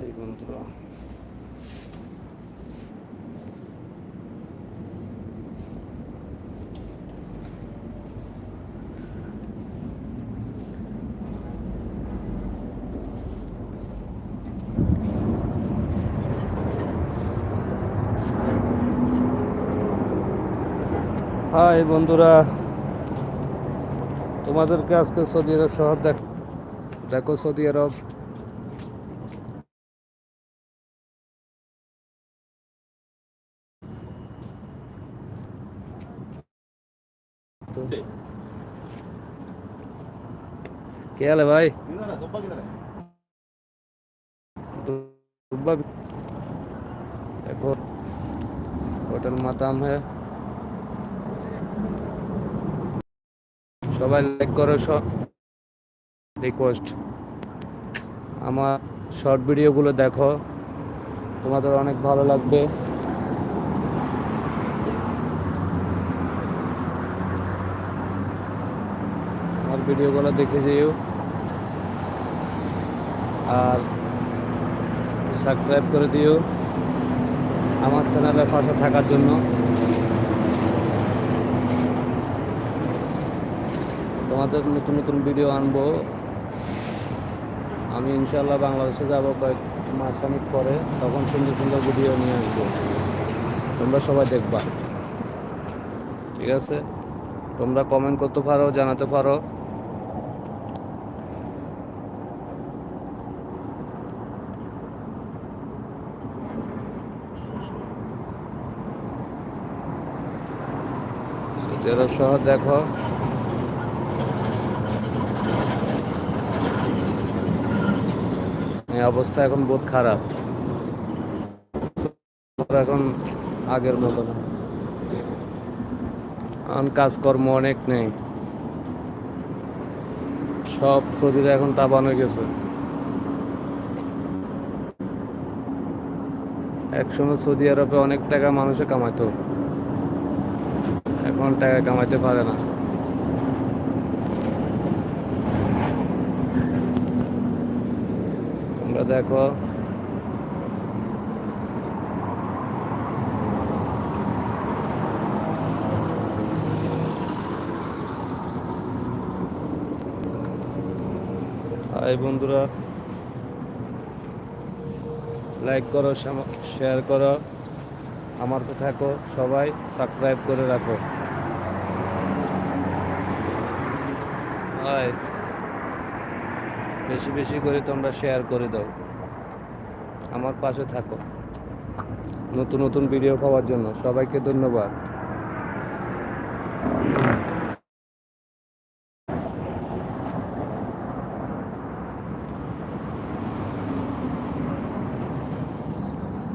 মাত্র হাই বন্ধুরা তোমাদেরকে আজকে সৌদি আরব শহর দেখো সৌদি আরব। तो क्या हाल है भाई दुब्बा भी- देखो होटल माताम है সবাই লাইক করো সব রিকোয়েস্ট আমার শর্ট ভিডিওগুলো দেখো তোমাদের অনেক ভালো লাগবে ভিডিওগুলো দেখে যেও। আর সাবস্ক্রাইব করে দিও আমার চ্যানেলের পাশে থাকার জন্য। তোমাদের নতুন নতুন ভিডিও আনব। আমি ইনশাল্লাহ বাংলাদেশে যাব কয়েক মাসখানিক পরে, তখন সুন্দর সুন্দর ভিডিও নিয়ে আসব। তোমরা সবাই দেখবা। ঠিক আছে? তোমরা কমেন্ট করতে পারো, জানাতে পারো। সৌদি শহর দেখো। অবস্থা এখন বহুত খারাপ। এখন আগের মতো না। এখন কাজকর্ম অনেক নেই। সব সৌদিরা এখন তাবান গেছে। একসময় সৌদি আরবে অনেক টাকা মানুষে কামাইতো। এখন টাকা কামাইতে পারে না। তোমরা দেখো। হাই বন্ধুরা লাইক করো শেয়ার করো, আমার তো থাকো সবাই সাবস্ক্রাইব করে রাখো। হাই বেশি বেশি করে তোমরা শেয়ার করে দাও। আমার পাশে থাকো। নতুন নতুন ভিডিও পাওয়ার জন্য সবাইকে ধন্যবাদ।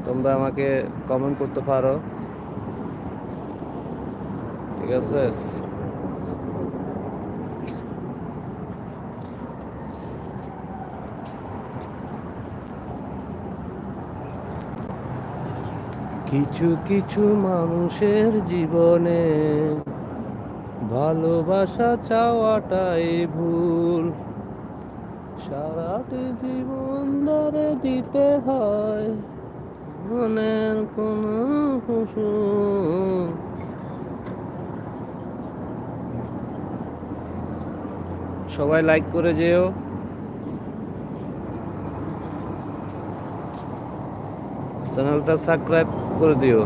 তোমরা আমাকে কমেন্ট করতে পারো। ঠিক আছে? কিছু কিছু মানুষের জীবনে ভালোবাসা চাওয়াটাই ভুল। সারাটি জীবন ধরে দিতে হয় মনের কোনো সবাই লাইক করে যেও। চ্যানেলটা সাবস্ক্রাইব করে দিও।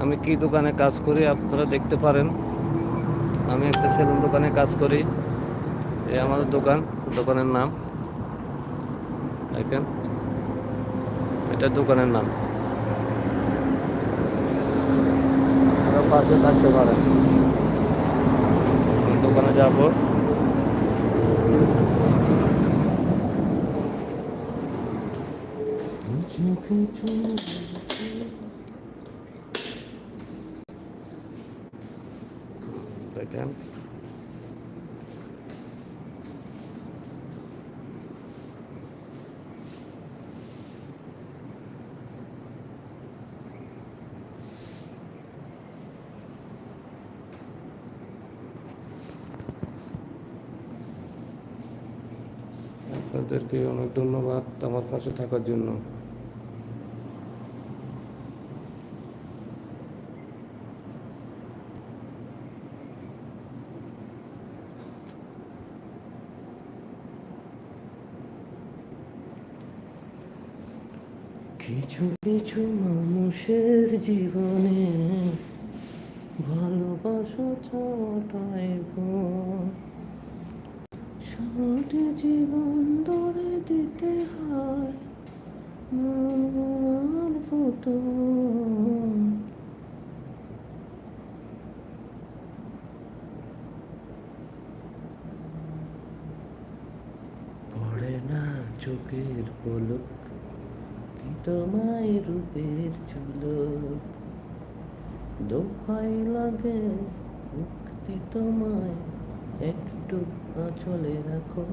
আমি কি দোকানে কাজ করি আপনারা দেখতে পারেন। আমি একটা সেলুন দোকানে কাজ করি। এই আমাদের দোকান, দোকানের নাম। দেখেন, এটা দোকানের নাম। পাশে থাকতে পারেন। দোকানে যাব। দেখেন আপনাদেরকে অনেক ধন্যবাদ আমার পাশে থাকার জন্য। কিছু কিছু মানুষের জীবনে ভালোবাসা ছটায় সারাটি জীবন ধরে দিতে হয় পড়ে না চোখের পলক। তোমায় রূপের ঝলক দোহাই লাগে মুক্তি তোমায়, একটু আঁচলে রাখো।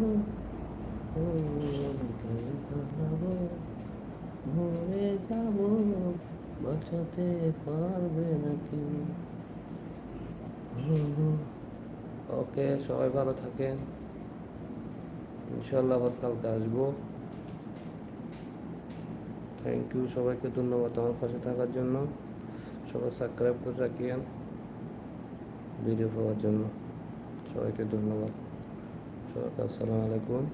ও ভালো যাব, বাঁচাতে পারবে নাকি ওকে, সবাই ভালো থাকেন। ইনশাল্লাহ আবার কালকে আসব। থ্যাংক ইউ সবাইকে ধন্যবাদ আমার পাশে থাকার জন্য। সবাই সাবস্ক্রাইব করে রাখিয়েন ভিডিও পাওয়ার জন্য। সবাইকে ধন্যবাদ। সবাইকে আসসালামু আলাইকুম।